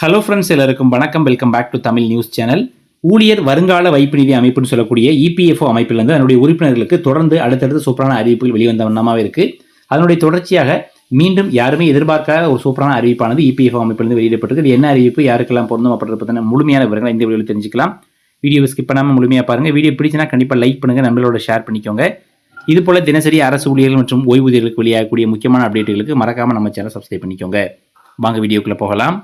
Hello friends எல்லாருக்கும் வணக்கம். Welcome back to Tamil news channel ஊழியர் வருங்கால வைப்பு நிதி அமைப்புன்னு சொல்லக்கூடிய இபிஎஃப்ஓ அமைப்பிலிருந்து அதனுடைய உறுப்பினர்களுக்கு தொடர்ந்து அடுத்தடுத்து சூப்பரான அறிவிப்புகள் வெளிவந்த வண்ணமாக இருக்குது அதனுடைய தொடர்ச்சியாக மீண்டும் யாருமே எதிர்பார்க்காத ஒரு சூப்பரான அறிவிப்பானது இபிஎஃப்ஓ அமைப்பிலிருந்து வெளியிடப்பட்டிருக்கு. என்ன அறிவிப்பு யாருக்கெல்லாம் பொருந்தும் அப்படின்றத பற்றின முழுமையான விவரங்களை இந்த வீடியோவில் தெரிஞ்சுக்கலாம். வீடியோவை ஸ்கிப் பண்ணாமல் முழுமையாக பாருங்கள் வீடியோ பிடிச்சினா கண்டிப்பாக லைக் பண்ணுங்கள் நம்மளோட ஷேர் பண்ணிக்கோங்க. இதுபோல் தினசரி அரசு ஊழியர்கள் மற்றும் ஓய்வூதியர்களுக்கு வெளியாகக்கூடிய முக்கியமான அப்டேட்டுகளுக்கு மறக்காமல் நம்ம சேனல் சப்ஸ்கிரைப் பண்ணிக்கோங்க. வாங்க வீடியோக்குள்ளே போகலாம்.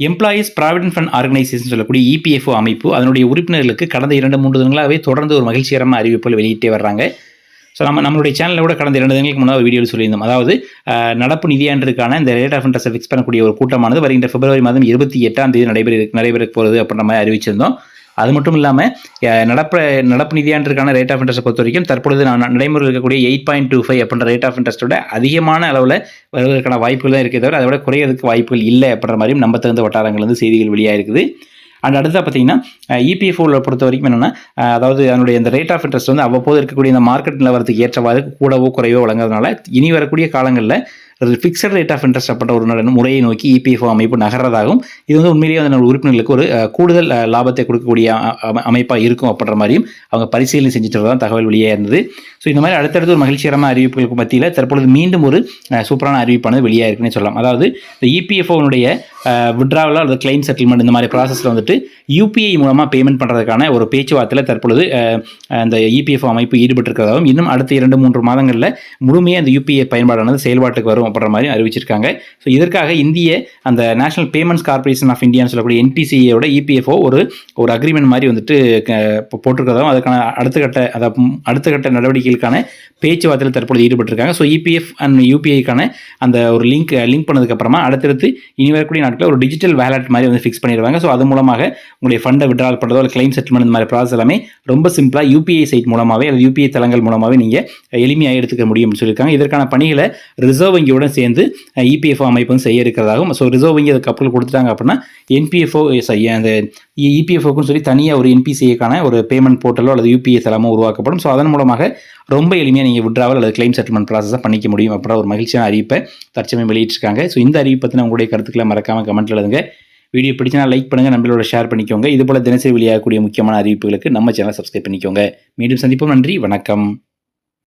எம்ப்ளாயீஸ் ப்ராவிடென்ட் ஃபண்ட் ஆர்கனைசேஷன் சொல்லக்கூடிய E இபிஎஃப்ஓ அமைப்பு அதனுடைய உறுப்பினர்களுக்கு கடந்த இரண்டு மூன்று தினங்களாகவே தொடர்ந்து ஒரு மகிழ்ச்சிகரமான அறிவிப்புகள் வெளியிட்டே வர்றாங்க. ஸோ நம்ம நம்மளுடைய சேனலில் கூட கடந்த இரண்டு தினங்களுக்கு முன்னாள் வீடியோவில் சொல்லியிருந்தோம். அதாவது நடப்பு நிதியாண்டிற்கான இந்த ரேட் ஆஃப் இன்ட்ரெஸ்ட் ஃபிக்ஸ் பண்ணக்கூடிய ஒரு கூட்டமானது வருகின்ற பிப்ரவரி மாதம் இருபத்தி எட்டாம் தேதி நடைபெற நடைபெற போகிறது அப்படின்ற மாதிரி அறிவிச்சிருந்தோம். அது மட்டும் இல்லாமல் நடப்பு நடப்பு நிதியாண்டிற்கான ரேட் ஆஃப் இன்ட்ரெஸ்ட்டை பொறுத்த வரைக்கும் தற்பொழுது நான் நடைமுறையில் இருக்கக்கூடிய எயிட் பாயிண்ட் டூ ஃபைவ் அப்படின்ற ரேட் ஆஃப் இன்ட்ரெஸ்ட்டோட அதிகமான அளவில் வருவதற்கான வாய்ப்புகள் தான் இருக்கே தவிர அதை விட குறையிறதுக்கு வாய்ப்புகள் இல்லை அப்படின்ற மாதிரியும் நம்ப தகுந்த வட்டாரங்கள் வந்து செய்திகள் வெளியாக இருக்குது அண்ட் அடுத்தா பார்த்தீங்கன்னா இபிஎஃப்ஓவில் பொறுத்த வரைக்கும் என்னென்னா அதாவது அதனுடைய இந்த ரேட் ஆஃப் இன்ட்ரெஸ்ட் வந்து அவ்வப்போது இருக்கக்கூடிய இந்த மார்க்கெட் நிலவரத்துக்கு ஏற்றவாறு கூடவோ குறைவோ வழங்குறதுனால இனி வரக்கூடிய காலங்களில் ஃபிக்ஸட் ரேட் ஆஃப் இன்ட்ரெஸ்ட் அப்படின்ற ஒரு முறையை நோக்கி இபிஎஃப்ஓ அமைப்பு நகர்றதாகவும் இது வந்து உண்மையிலேயே வந்து நம்ம உறுப்பினர்களுக்கு ஒரு கூடுதல் லாபத்தை கொடுக்கக்கூடிய அமைப்பாக இருக்கும் அப்படின்ற மாதிரியும் அவங்க பரிசீலனை செஞ்சுட்டு தான் தகவல் வெளியே இருந்தது. ஸோ இந்த மாதிரி அடுத்தடுத்து ஒரு மகிழ்ச்சிகரமான அறிவிப்புகளுக்கு மத்தியில் தற்பொழுது மீண்டும் ஒரு சூப்பரான அறிவிப்பானது வெளியாக இருக்குன்னு சொல்லலாம். அதாவது இந்த இபிஎஃப்ஓனுடைய விட்ராவல் அல்லது கிளைம் செட்டில்மெண்ட் இந்த மாதிரி ப்ராசஸில் வந்துட்டு யூபிஐ மூலமாக பேமெண்ட் பண்ணுறதுக்கான ஒரு பேச்சுவார்த்தையில் தற்பொழுது அந்த இபிஎஃப்ஓ அமைப்பு ஈடுபட்டிருக்கிறதாகவும் இன்னும் அடுத்த இரண்டு மூன்று மாதங்களில் முழுமையாக அந்த யூபிஐ பயன்பாடானது செயல்பாட்டுக்கு வரும் அப்படின்ற மாதிரி அறிவிச்சிருக்காங்க. ஸோ இதற்காக இந்திய அந்த நேஷனல் பேமெண்ட்ஸ் கார்ப்பரேஷன் ஆஃப் இந்தியான்னு சொல்லக்கூடிய என்பிசிஐயோட இபிஎஃப்ஓ ஒரு ஒரு அக்ரிமெண்ட் மாதிரி வந்துட்டு போட்டிருக்கிறதும் அதுக்கான அடுத்த கட்ட அதாவது அடுத்த கட்ட நடவடிக்கைகளுக்கான பேச்சுவார்த்தையில் தற்பொழுது ஈடுபட்டிருக்காங்க. ஸோ இபிஎஃப் அண்ட் யூபிஐக்கான அந்த ஒரு லிங்க் லிங்க் பண்ணதுக்கப்புறமா அடுத்தடுத்து இனி வரக்கூடிய நாட்களில் ஒரு டிஜிட்டல் வேலட் மாதிரி வந்து ஃபிக்ஸ் பண்ணிடுவாங்க. ஸோ அது மூலமாக உங்களுடைய ஃபண்டை விட்ரால் பண்ணுறதோ இல்லை கிளைம் செட்டில்மெண்ட் இந்த மாதிரி ப்ராசஸ் எல்லாமே ரொம்ப சிம்பிளாக யூபிஐ சைட் மூலமாகவே அல்லது யூபிஐ தளங்கள் மூலமாகவே நீங்கள் எளிமையாக எடுத்துக்க முடியும்னு சொல்லியிருக்காங்க. இதற்கான பணிகளை ரிசர்வ் வங்கியுடன் சேர்ந்து இபிஎஃப்ஓ அமைப்பு வந்து செய்ய இருக்கிறதாகவும் ஸோ ரிசர்வ் வங்கி அதை கப்பல் கொடுத்துட்டாங்க அப்படின்னா என்பிஎஃப்ஓ eh, அந்த e- இபிஎஃப்ஓக்குன்னு சொல்லி தனியாக ஒரு என்பிசிஏக்கான ஒரு பேமெண்ட் போர்ட்டலோ அல்லது யூபிஐ தளமோ உருவாக்கப்படும். ஸோ அதன் மூலமாக ரொம்ப எளிமையாக நீங்கள் விட்ராவல் அல்லது கிளைம் செட்டில்மெண்ட் ப்ராசஸை பண்ணிக்க முடியும் அப்படின்ற ஒரு மகிழ்ச்சியான அறிவிப்பை தற்சமயம் வெளியிட்டிருக்காங்க. ஸோ இந்த அறிவிப்பை பற்றின உங்களுடைய கருத்துக்களை மறக்காமல் கமெண்ட்ல எழுதுங்க. வீடியோ பிடிச்சினா லைக் பண்ணுங்கள் நம்மளோட ஷேர் பண்ணிக்கோங்க. இதுபோல் தினசரி வெளியாகக்கூடிய முக்கியமான அறிவிப்புகளுக்கு நம்ம சேனலை சப்ஸ்கிரைப் பண்ணிக்கோங்க. மீண்டும் சந்திப்போம். நன்றி வணக்கம்.